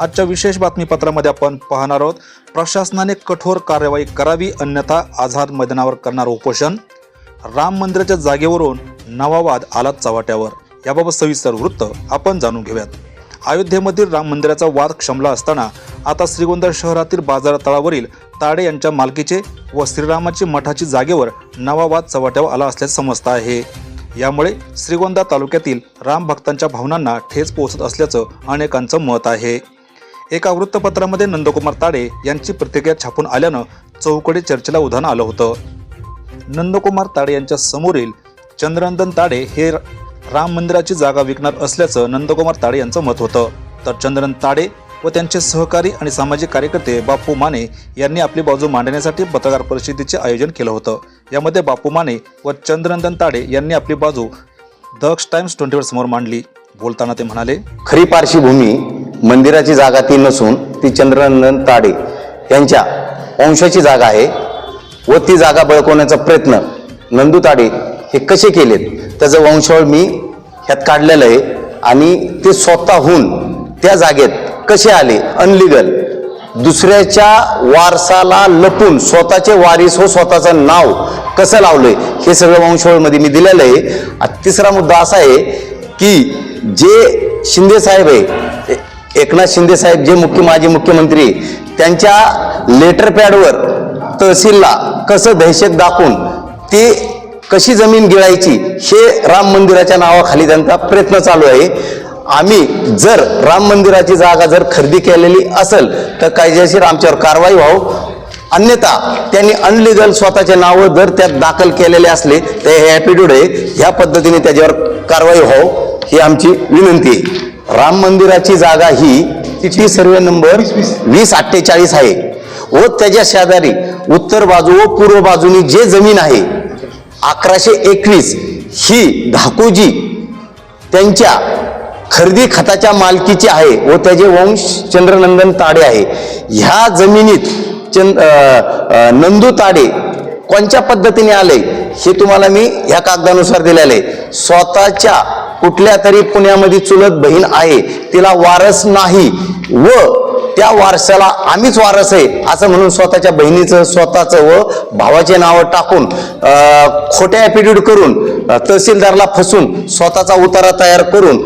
आजच्या विशेष बातमीपत्रामध्ये आपण पाहणार आहोत प्रशासनाने कठोर कार्यवाही करावी अन्यथा आझाद मैदानावर करणार उपोषण. राम मंदिराच्या जागेवरून नवा वाद आला चव्हाट्यावर. याबाबत सविस्तर वृत्त आपण जाणून घेऊयात. अयोध्येमधील राम मंदिराचा वाद क्षमला असताना आता श्रीगोंदा शहरातील बाजार तळावरील ताडे यांच्या मालकीचे व श्रीरामाची मठाची जागेवर नवा वाद चव्हाट्यावर आला असल्याचे समजत आहे. यामुळे श्रीगोंदा तालुक्यातील राम भक्तांच्या भावनांना ठेच पोहोचत असल्याचं अनेकांचं मत आहे. एका वृत्तपत्रामध्ये नंदकुमार ताडे यांची प्रतिक्रिया छापून आल्यानं चौकडे चर्चेला उधाण आलं होतं. नंदकुमार ताडे यांच्या समोरील चंद्रनंदन ताडे हे राम मंदिराची जागा विकणार असल्याचं नंदकुमार ताडे यांचं मत होतं. तर चंद्रन ताडे व त्यांचे सहकारी आणि सामाजिक कार्यकर्ते बापू माने यांनी आपली बाजू मांडण्यासाठी पत्रकार परिषदेचे आयोजन केलं होतं. यामध्ये बापू माने व चंद्रनंदन ताडे यांनी आपली बाजू दक्ष टाइम्स ट्वेंटीवर समोर मांडली. बोलताना ते म्हणाले खरी पार्श्वभूमी मंदिराची जागा ती नसून ती चंद्रनंदन ताडे यांच्या वंशाची जागा आहे व ती जागा बळकवण्याचा प्रयत्न नंदू ताडे हे कसे केलेत त्याचं वंशावळ मी ह्यात काढलेलं आहे आणि ते स्वतःहून त्या जागेत कसे आले अनलिगल दुसऱ्याच्या वारसाला लपून स्वतःचे वारीस हो स्वतःचं नाव कसं लावलंय हे सगळं वंशावळमध्ये मी दिलेलं आहे. तिसरा मुद्दा असा आहे की जे शिंदे साहेब आहे एकनाथ शिंदे साहेब जे मुख्य माजी मुख्यमंत्री त्यांच्या लेटर पॅडवर तहसीलला कसं दहशत दाखवून ते कशी जमीन गिळायची हे राम मंदिराच्या नावाखाली त्यांचा प्रयत्न चालू आहे. आम्ही जर राम मंदिराची जागा जर खरेदी केलेली असेल तर कायदेशीर आमच्यावर कारवाई व्हावं. अन्यथा त्यांनी अनलिगल स्वतःचे नावं जर त्यात दाखल केलेले असले तर हे ॲपिट्यूड आहे. ह्या पद्धतीने त्याच्यावर कारवाई व्हावं ही आमची विनंती आहे. राम मंदिराची जागा ही टी सर्वे नंबर वीस अठ्ठेचाळीस आहे. व त्याच्या शेजारी उत्तर बाजू व पूर्व बाजूनी जे जमीन आहे अकराशे एकवीस ही धाकूजी त्यांच्या खरेदी खताच्या मालकीची आहे व त्याचे वंश चंद्रनंदन ताडे आहे. ह्या जमिनीत चंद नंदू ताडे कोणत्या पद्धतीने आले हे तुम्हाला मी ह्या कागदानुसार दिलेलं आहे. स्वतःच्या कुठल्या तरी पुण्यामध्ये चुलत बहीण आहे तिला वारस नाही व त्या वारसाला आम्हीच वारस आहे असं म्हणून स्वतःच्या बहिणीचं स्वतःचं व भावाचे नावं टाकून खोट्या ॲपिट्यूड करून तहसीलदारला फसून स्वतःचा उतारा तयार करून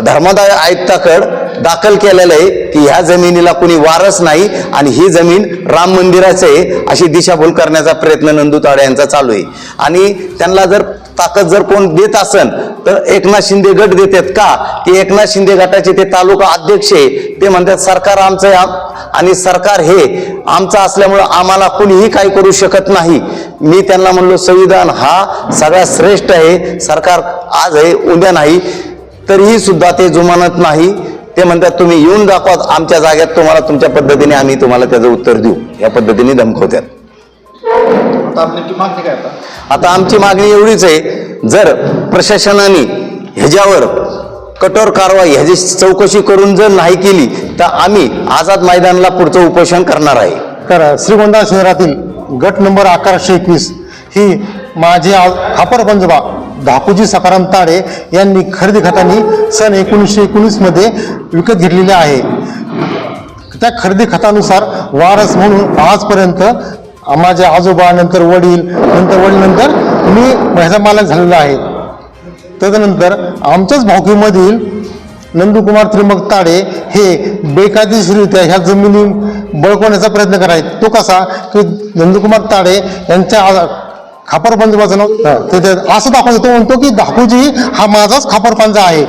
धर्मादाय आयुक्ताकड दाखल केलेलं आहे की ह्या जमिनीला कुणी वारस नाही आणि ही जमीन राम मंदिराचं आहे अशी दिशाभूल करण्याचा प्रयत्न नंदू ताडे यांचा चालू आहे. आणि त्यांना जर ताकद जर कोण देत असन तर एकनाथ शिंदे गट देतात का? की एकनाथ शिंदे गटाचे ते तालुका अध्यक्ष आहे. ते म्हणतात सरकार आमचं आहे आणि सरकार हे आमचं असल्यामुळं आम्हाला कुणीही काही करू शकत नाही. मी त्यांना म्हणलो संविधान हा सगळ्यात श्रेष्ठ आहे. सरकार आज आहे उद्या नाही. तरीही सुद्धा ते जुमानत नाही. ते म्हणतात तुम्ही येऊन दाखवा आमच्या जागेत तुम्हाला तुमच्या पद्धतीने आम्ही तुम्हाला त्याचं उत्तर देऊ. या पद्धतीने धमकवतात. आता? आता आमची मागणी एवढीच आहे जर प्रशासनाने ह्याच्यावर कठोर कारवाई ह्याची चौकशी करून जर नाही केली तर आम्ही आझाद मैदानाला पुढचं उपोषण करणार आहे. तर श्रीगोंदा शहरातील गट नंबर अकराशे एकवीस ही माझे खापर पंजोबा धापूजी सकाराम ताडे यांनी खरेदी खतांनी सन एकोणीसशे एकोणीसमध्ये विकत घेतलेले आहे. त्या खरेदी खतानुसार वारस म्हणून आजपर्यंत माझे आजोबा नंतर वडील नंतर वडील नंतर मी ह्याचा मालक झालेला आहे. तदनंतर आमच्याच भावकीमधील नंदुकुमार त्रिमक ताडे हे बेकायदेशीररित्या ह्या जमिनी बळकवण्याचा प्रयत्न करायचा तो कसा? की नंदकुमार ताडे यांच्या आ- खापर पंजोबाचं नाव ते- असं दाखवतो तो म्हणतो की दाखूजी हा माझाच खापर पंजा आहे.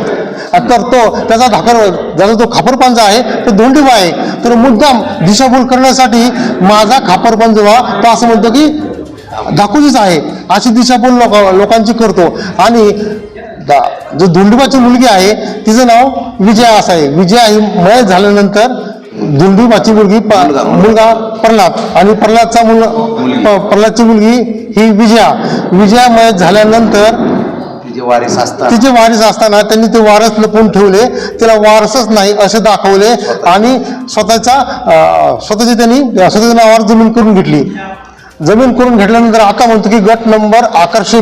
तर तो त्याचा धाकर ज्याचा तो खापर पंजा आहे तो धोंडीबा आहे. तर मुद्दाम दिशाभूल करण्यासाठी माझा खापर पंजोबा तो असं म्हणतो की धाकूजीच आहे. अशी दिशाभूल लोक लोकांची करतो. आणि दा- जो धुंडीबाची मुलगी आहे तिचं नाव विजया असं आहे विजया ही मयत झाल्यानंतर धुंडीबाची मुलगी प- मुलगा प्रल्हाद. आणि प्रल्हादचा मुल प- प्रल्हादची मुलगी ही विजया. विजया मयत झाल्यानंतर तिचे वारीस असतात. तिचे वारीस असताना त्यांनी ते वारस लपून ठेवले तिला वारसच नाही असे दाखवले आणि स्वतःच्या अं, स्वतःची त्यांनी स्वतःच्या नावावर जमीन करून घेतली. जमीन करून घेतल्यानंतर आता म्हणतो की गट नंबर अकराशे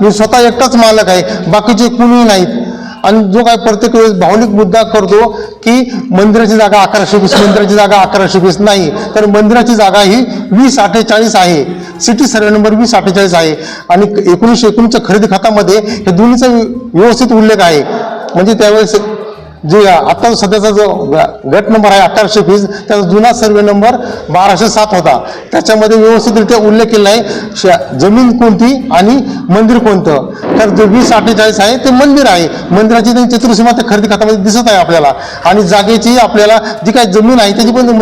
मी स्वतः एकटाच मालक आहे बाकीचे कुणीही नाहीत. आणि जो काय प्रत्येक वेळेस भावनिक मुद्दा करतो की मंदिराची जागा अकराशे वीस मंदिराची जागा अकराशे वीस नाही. तर मंदिराची जागा ही वीस अठ्ठेचाळीस आहे. सिटी सर्वे नंबर वीस अठ्ठेचाळीस आहे. आणि एकोणीसशे एकोणीसच्या खरेदी खात्यामध्ये हे दोन्हीचा व्यवस्थित उल्लेख आहे. म्हणजे त्यावेळेस जे आता सध्याचा जो गट नंबर आहे अठराशे वीस त्याचा जुना सर्वे नंबर बाराशे सात होता. त्याच्यामध्ये व्यवस्थितरित्या उल्लेख केला आहे श- जमीन कोणती आणि मंदिर कोणतं? तर जे वीस अठ्ठेचाळीस आहे ते मंदिर आहे. मंदिराची चतुर्सीमा त्या खरेदी खात्यामध्ये दिसत आहे आपल्याला. आणि जागेची आपल्याला जी काही जमीन आहे त्याची पण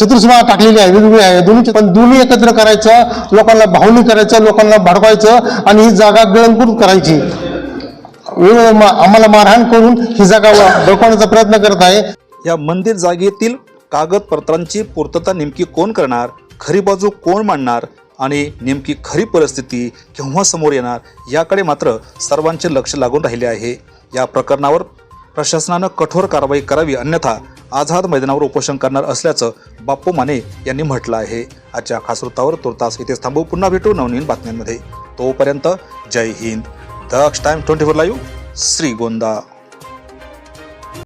चतुर्सीमा टाकलेली आहे वेगवेगळी आहे. दोन्ही पण दोन्ही एकत्र करायचं लोकांना भावनिक करायचं लोकांना भडकवायचं आणि ही जागा गिळंकृत करायची. आम्हाला मारहाण करून ही जागा बळकवण्याचा प्रयत्न करत आहे. या मंदिर जागेतील कागदपत्रांची पूर्तता नेमकी कोण करणार? खरी बाजू कोण मांडणार? आणि नेमकी खरी परिस्थिती केव्हा समोर येणार? याकडे मात्र सर्वांचे लक्ष लागून राहिले आहे. या प्रकरणावर प्रशासनानं कठोर कारवाई करावी अन्यथा आझाद मैदानावर उपोषण करणार असल्याचं बाप्पू माने यांनी म्हटलं आहे. आजच्या खास वृत्तावर तुर्तास इथेच थांबू. पुन्हा भेटू नवनवीन बातम्यांमध्ये. तोपर्यंत जय Hind. Daksh time twenty four live Shrigonda